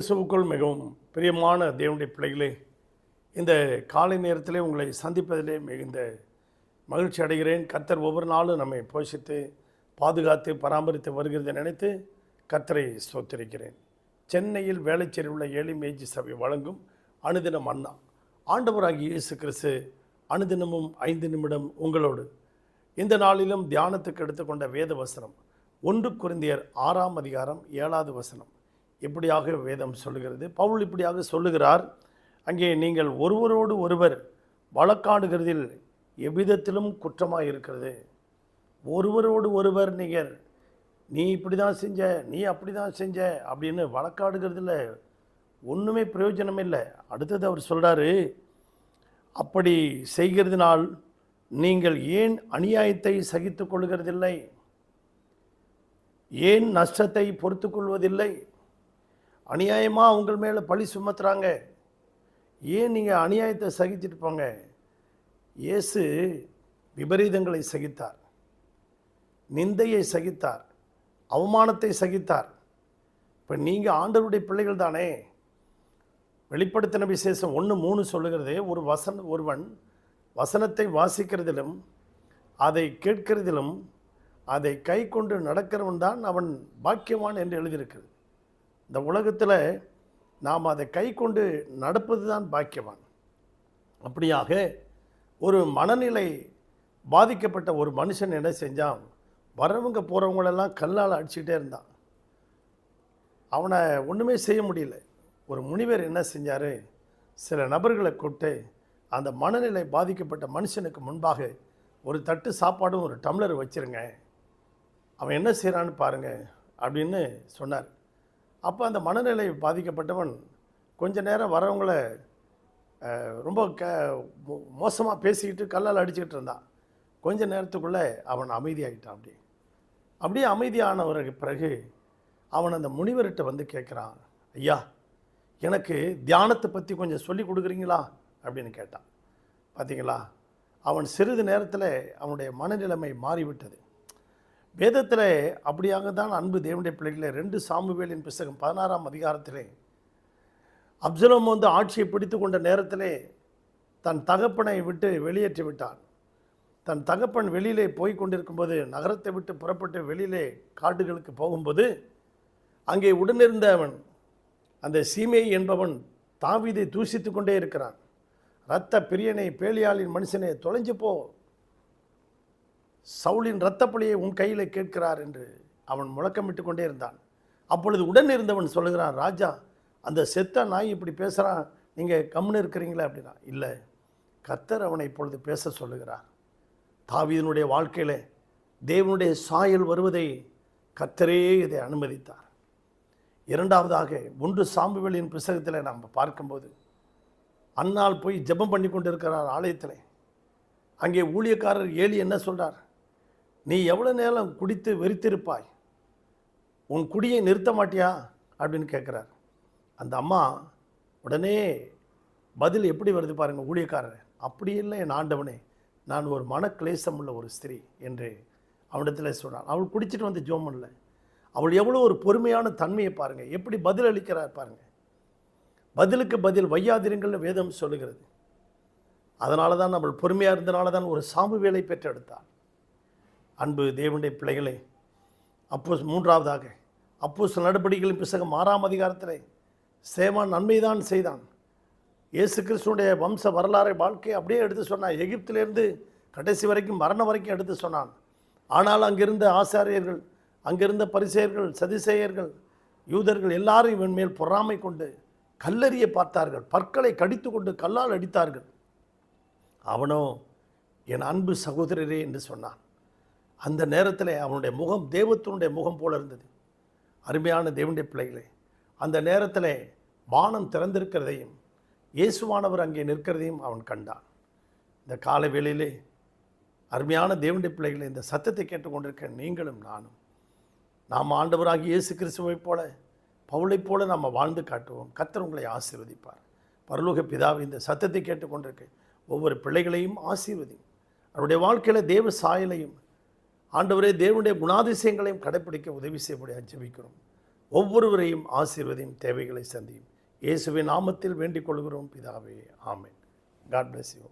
இயேசுவுக்குள் மிகவும் பிரியமான தேவனுடைய பிள்ளைகளே இந்த காலை நேரத்திலே உங்களை சந்திப்பதிலே மிகுந்த மகிழ்ச்சி அடைகிறேன். கத்தர் ஒவ்வொரு நாளும் நம்மை போஷித்து பாதுகாத்து பராமரித்து வருகிறதை நினைத்து கத்தரை சோத்திருக்கிறேன் சென்னையில் வேலைச்சேரி உள்ள ஏழை மேஜி சபை வழங்கும் அனுதினம் அண்ணா. ஆண்டவராகிய இயேசு கிறிஸ்து அனுதினமும் ஐந்து நிமிடம் உங்களோடு இந்த நாளிலும் தியானத்துக்கு எடுத்துக்கொண்ட வேத வசனம் ஒன்று குருந்தியர் ஆறாம் அதிகாரம் ஏழாவது வசனம். இப்படியாக வேதம் சொல்லுகிறது. பவுல் இப்படியாக சொல்லுகிறார். அங்கே நீங்கள் ஒருவரோடு ஒருவர் வழக்காடுகிறதில் எவ்விதத்திலும் குற்றமாக இருக்கிறது ஒருவரோடு ஒருவர் நீங்கள் நீ இப்படி தான் செஞ்ச நீ அப்படி தான் செஞ்ச அப்படின்னு வழக்காடுகிறதுல ஒன்றுமே பிரயோஜனம் இல்லை அடுத்தது அவர் சொல்கிறாரு அப்படி செய்கிறதுனால் நீங்கள் ஏன் அநியாயத்தை சகித்து கொள்கிறதில்லை ஏன் நஷ்டத்தை பொறுத்து கொள்வதில்லை? அநியாயமாக உங்கள் மேலே பழி சுமத்துறாங்க. ஏன் நீங்கள் அநியாயத்தை சகிச்சுட்டு போங்க? இயேசு விபரீதங்களை சகித்தார். நிந்தையை சகித்தார். அவமானத்தை சகித்தார். இப்போ நீங்கள் ஆண்டவருடைய பிள்ளைகள் தானே? வெளிப்படுத்தின விசேஷம் ஒன்று மூணு சொல்லுகிறது ஒரு வசன ஒருவன் வசனத்தை வாசிக்கிறதிலும் அதை கேட்கிறதிலும் அதை கை கொண்டு நடக்கிறவன் தான் அவன் பாக்கியவான் என்று எழுதியிருக்கிறது. இந்த உலகத்தில் நாம் அதை கை கொண்டு நடப்பது தான் பாக்கியவான். அப்படியாக ஒரு மனநிலை பாதிக்கப்பட்ட ஒரு மனுஷன் என்ன செஞ்சான்? வரவங்க போகிறவங்களெல்லாம் கல்லால் அடிச்சுக்கிட்டே இருந்தான். அவனை ஒன்றுமே செய்ய முடியல. ஒரு முனிவர் என்ன செஞ்சார்? சில நபர்களை கூப்பிட்டு அந்த மனநிலை பாதிக்கப்பட்ட மனுஷனுக்கு முன்பாக ஒரு தட்டு சாப்பாடும் ஒரு டம்ளர் வச்சிருங்க. அவன் என்ன செய்கிறான்னு பாருங்கள் அப்படின்னு சொன்னார். அப்போ அந்த மனநிலை பாதிக்கப்பட்டவன் கொஞ்ச நேரம் வரவங்கள ரொம்ப க மோசமாக பேசிக்கிட்டு கல்லால் அடிச்சுக்கிட்டு இருந்தான் கொஞ்ச நேரத்துக்குள்ளே அவன் அமைதியாகிட்டான் அப்படி. அப்படியே அமைதியானவருக்கு பிறகு அவன் அந்த முனிவர்கிட்ட வந்து கேட்குறான் ஐயா எனக்கு தியானத்தை பற்றி கொஞ்சம் சொல்லி கொடுக்குறீங்களா? அப்படின்னு கேட்டான். பார்த்தீங்களா அவன் சிறிது நேரத்தில் அவனுடைய மனநிலைமை மாறிவிட்டது. வேதத்தில் அப்படியாக தான் அன்பு தேவனுடைய பிள்ளைகளை ரெண்டு சாமுவேலின் புஸ்தகம் பதினாறாம் அதிகாரத்திலே அப்சலோம் வந்து ஆட்சியை பிடித்து கொண்ட நேரத்திலே தன் தகப்பனை விட்டு வெளியேற்றி விட்டான். தன் தகப்பன் வெளியிலே போய் கொண்டிருக்கும்போது நகரத்தை விட்டு புறப்பட்டு வெளியிலே காடுகளுக்கு போகும்போது அங்கே உடனிருந்த அவன் அந்த சீமை என்பவன் தாவிதை தூசித்து கொண்டே இருக்கிறான். இரத்த பிரியனை பேலியாளின் மனுஷனை தொலைஞ்சு போ சவுலின் இரத்தப்பழியை உன் கையில் கேட்கிறார் என்று அவன் முழக்கமிட்டு கொண்டே இருந்தான். அப்பொழுது உடன் இருந்தவன் சொல்லுகிறான் ராஜா அந்த செத்த நாய் இப்படி பேசுகிறான் நீங்கள் கம்முன்னு இருக்கிறீங்களா? அப்படின்னா இல்லை கத்தர் அவனை இப்பொழுது பேச சொல்லுகிறார். தாவீதனுடைய வாழ்க்கையில் தேவனுடைய சாயல் வருவதை கத்தரே இதை அனுமதித்தார். இரண்டாவதாக ஒன்று சாம்புவெளியின் புஸ்தகத்தில் நாம் பார்க்கும்போது அன்னால் போய் ஜெபம் பண்ணி கொண்டிருக்கிறார் ஆலயத்தில். அங்கே ஊழியக்காரர் ஏலி என்ன சொல்கிறார் நீ எவ்வளோ நேரம் குடித்து வெறித்திருப்பாய்? உன் குடியை நிறுத்த மாட்டியா? அப்படின்னு கேட்குறார். அந்த அம்மா உடனே பதில் எப்படி வருது பாருங்கள் ஊழியக்காரர். அப்படி இல்லை என் ஆண்டவனே நான் ஒரு மனக்லேசம் உள்ள ஒரு ஸ்திரீ என்று அவனிடத்தில் சொன்னான். அவள் குடிச்சிட்டு வந்து ஜோம் பண்ணல. அவள் எவ்வளோ ஒரு பொறுமையான தன்மையை பாருங்கள் எப்படி பதில் அளிக்கிறார் பாருங்கள் பதிலுக்கு பதில் வையாதிருங்கள்னு வேதம் சொல்லுகிறது. அதனால தான் அவள் பொறுமையாக இருந்தனால தான் ஒரு சாமுவேலை பெற்றெடுத்தாள். அன்பு தேவனுடைய பிள்ளைகளே அப்போ மூன்றாவதாக அப்போ சில நடவடிக்கைகளின் பிசகம் ஆறாம் அதிகாரத்தில் சேவான் நன்மைதான் செய்தான். இயேசு கிறிஸ்துடைய வம்ச வரலாறை வாழ்க்கையை அப்படியே எடுத்து சொன்னான். எகிப்திலேருந்து கடைசி வரைக்கும் மரணம் வரைக்கும் எடுத்து சொன்னான். ஆனால் அங்கிருந்த ஆசாரியர்கள் அங்கிருந்த பரிசெயர்கள் சதிசேயர்கள் யூதர்கள் எல்லாரும் இவன் மேல் பொறாமை கொண்டு கல்லறிய பார்த்தார்கள். பற்களை கடித்து கொண்டு கல்லால் அடித்தார்கள். அவனோ என் அன்பு சகோதரரே என்று சொன்னான். அந்த நேரத்தில் அவனுடைய முகம் தேவத்தினுடைய முகம் போல இருந்தது. அருமையான தேவனுடைய பிள்ளைகளே அந்த நேரத்தில் வானம் திறந்திருக்கிறதையும் இயேசுவானவர் அங்கே நிற்கிறதையும் அவன் கண்டான். இந்த கால வேளையிலே அருமையான தேவனுடைய பிள்ளைகளை இந்த சத்தத்தை கேட்டுக்கொண்டிருக்க நீங்களும் நானும் நாம் ஆண்டவராகி இயேசு கிறிஸ்துவைப் போல பவுளைப் போல நாம் வாழ்ந்து காட்டுவோம். கத்தர் உங்களை ஆசீர்வதிப்பார். பரலோக பிதாவை இந்த சத்தத்தை கேட்டுக்கொண்டிருக்க ஒவ்வொரு பிள்ளைகளையும் ஆசீர்வதி அவருடைய வாழ்க்கையில் தேவ சாயலையும் ஆண்டவரே தேவனுடைய குணாதிசயங்களையும் கடைப்பிடிக்க உதவி செய்யப்படியாக ஜெபிக்கிறோம். ஒவ்வொருவரையும் ஆசீர்வதியும் தேவைகளை சந்தியும். இயேசுவின் நாமத்தில் வேண்டிக் கொள்கிறோம் பிதாவே. ஆமேன். God bless you